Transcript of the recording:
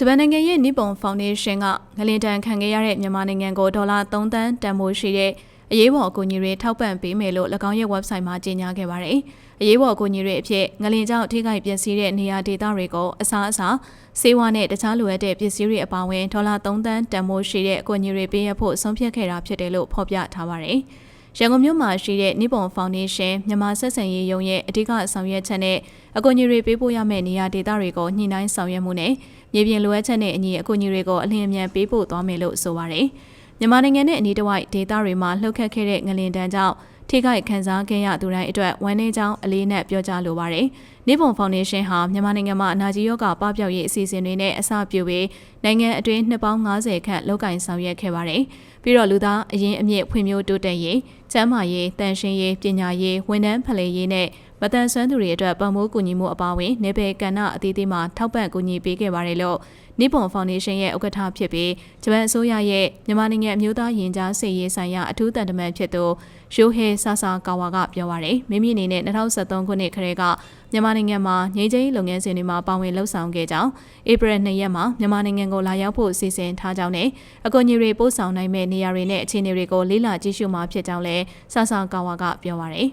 ဂျပန်နိုင်ငံရဲ့နိပွန်ဖောင်ဒေးရှင်းကငလင်တန်ခံခဲ့ရတဲ့မြန်မာနိုင်ငံကိုဒေါ်လာ3သန်းတန်ဖိုးရှိတဲ့အရေးပေါ်အကူအညီတွေထောက်ပံ့ပေးမယ်လို့၎င်းရဲ့ website မှာကြေညာခဲ့ပါတယ်။အရေးပေါ်အကူအညီတွေအဖြစ်ငလင်ကြောင့်ထိခိုက်ပျက်စီးတဲ့နေရာဒေသတွေကိုအစားအစာစေဝါနဲ့တခြားလိုအပ်တဲ့ပစ္စည်းတွေအပါအဝင်ဒေါ်လာ3သန်းတန်ဖိုးရှိတဲ့အကူအညီတွေပေးရဖို့ဆုံးဖြတ်ခဲ့တာဖြစ်တယ်လို့ဖော်ပြထားပါတယ်။ ရန်ကုန်မြို့မှာရှိတဲ့နိပွန်ဖောင်ဒေးရှင်းမြန်မာဆက်ဆံရေးယုံရဲ့အဓိကဆောင်ရွက်ချက်နဲ့အကူအညီတွေပေးပို့ရမယ့်နေရာဒေသတွေကိုညှိနှိုင်းဆောင်ရွက်မှုနဲ့မြေပြင်လိုအပ်ချက်နဲ့အညီအကူအညီတွေကိုအလင်းအမြန်ပေးပို့သွားမယ်လို့ဆိုပါတယ်။မြန်မာနိုင်ငံနဲ့အနီးတစ်ဝိုက်ဒေသတွေမှာလှုပ်ခတ်ခဲ့တဲ့ငလင်တန်းကြောင့်ထိခိုက်ခံစားခဲ့ရသူတိုင်းအတွက်ဝမ်းနည်းကြောင်းအလေးနဲ့ပြောကြားလိုပါတယ်။ နေပုံဖောင်ဒေးရှင်းဟာမြန်မာနိုင်ငံမှာအနာကြီးယောဂပပျောက်ရေးအစီအစဉ်တွေနဲ့အစပြုပြီးနိုင်ငံအတွင်းနှစ်ပေါင်း90ခန့်လောက်ကိုင်ဆောင်ရွက်ခဲ့ပါတယ်။ပြီးတော့လူသားအရင်အမြင့်ဖွံ့ဖြိုးတိုးတက်ရေးကျန်းမာရေးတန်ရှင်းရေးပညာရေးဝန်ထမ်းဖလှယ်ရေးနဲ့မတန်ဆွမ်းသူတွေအတွက်ပံ့ပိုးကူညီမှုအပါအဝင်နေပယ်ကဏ္ဍအသီးသီးမှာထောက်ပံ့ကူညီပေးခဲ့ပါတယ်လို့နိပွန်ဖောင်ဒေးရှင်းရဲ့ဥက္ကဋ္ဌဖြစ်ပြီးဂျပန်အစိုးရရဲ့မြန်မာနိုင်ငံအမျိုးသားရင်ကြားစေရေးဆိုင်ရာအထူးတန်တမန်ဖြစ်သူရိုဟေဆာဆာကာဝါကပြောပါရယ်မိမိအနေနဲ့2023ခုနှစ်ခရဲကမြန်မာနိုင်ငံမှာငြိမ်းချမ်းရေးလုပ်ငန်းစဉ်တွေမှာပါဝင်လှုပ်ဆောင်ခဲ့ကြောင်းဧပြီ2ရက်မှာမြန်မာနိုင်ငံကိုလာရောက်ဖို့စီစဉ်ထားကြောင်းနဲ့အကူအညီတွေပို့ဆောင်နိုင်မဲ့နေရာတွေနဲ့အခြေအနေတွေကိုလေ့လာကြည့်ရှုမှာဖြစ်ကြောင်းလည်းဆာဆာကာဝါကပြောပါရယ်